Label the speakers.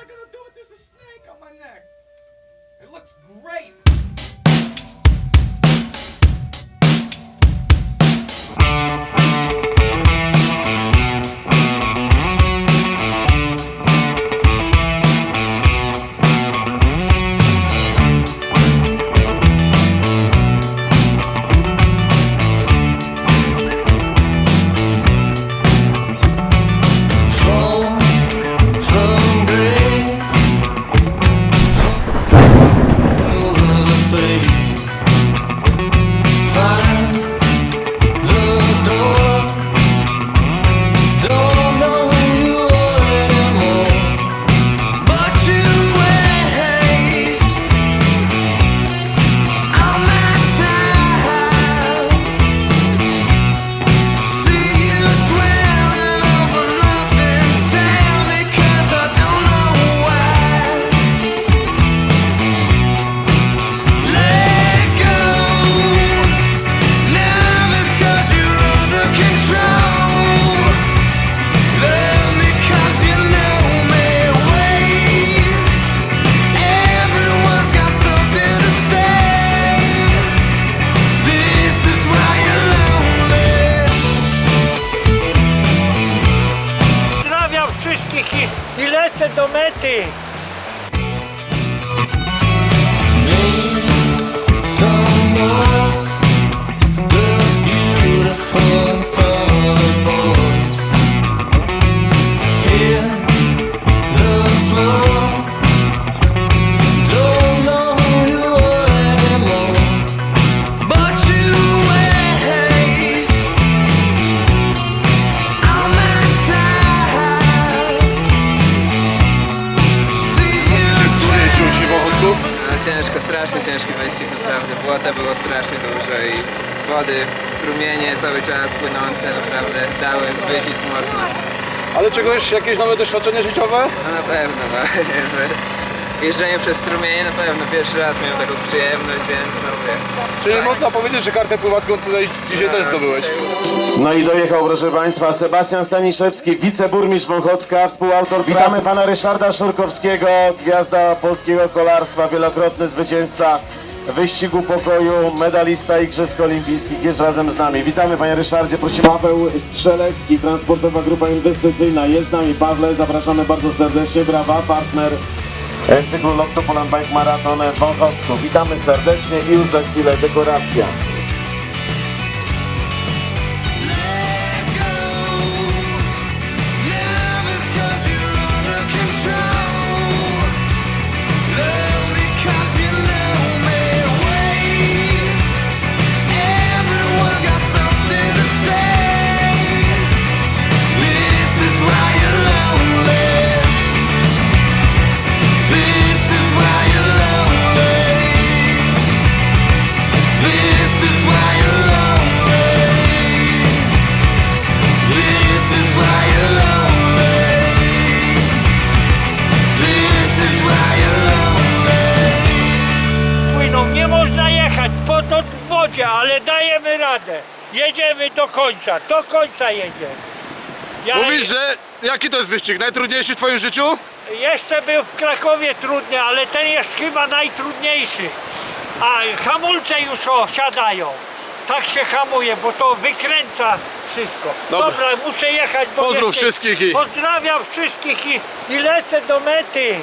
Speaker 1: I gonna do with this snake on my neck? It looks great.
Speaker 2: Do
Speaker 3: strasznie ciężki wyścig naprawdę. Błota było strasznie dużo i wody, strumienie cały czas płynące naprawdę dały wyścig mocno.
Speaker 4: Ale czegoś, jakieś nowe doświadczenie życiowe?
Speaker 3: No na pewno, no, że jeżdżenie przez strumienie na pewno pierwszy raz miałem taką przyjemność, więc no mówię.
Speaker 4: Czyli można powiedzieć, że kartę pływacką tutaj dzisiaj też zdobyłeś.
Speaker 5: No i dojechał, proszę Państwa, Sebastian Staniszewski, wiceburmistrz Wąchocka, współautor Witamy Pana Ryszarda Szurkowskiego, gwiazda polskiego kolarstwa, wielokrotny zwycięzca wyścigu pokoju, medalista Igrzysk Olimpijskich jest razem z nami. Witamy Panie Ryszardzie, prosimy. Paweł Strzelecki, Transportowa Grupa Inwestycyjna jest z nami. Pawle, zapraszamy bardzo serdecznie, brawa, partner cyklu Lotto Poland Bike Marathon w Wąchocku. Witamy serdecznie i już za chwilę dekoracja.
Speaker 2: Wodzie, ale dajemy radę. Jedziemy do końca, do końca jedziemy. Ja
Speaker 4: Mówisz, że jaki to jest wyścig? Najtrudniejszy w Twoim życiu?
Speaker 2: Jeszcze był w Krakowie trudny, ale ten jest chyba najtrudniejszy. A hamulce już osiadają. Tak się hamuje, bo to wykręca wszystko.
Speaker 4: Dobra.
Speaker 2: Dobra, muszę jechać. Bo
Speaker 4: Pozdrów wszystkich i-
Speaker 2: Pozdrawiam wszystkich i, i lecę do mety.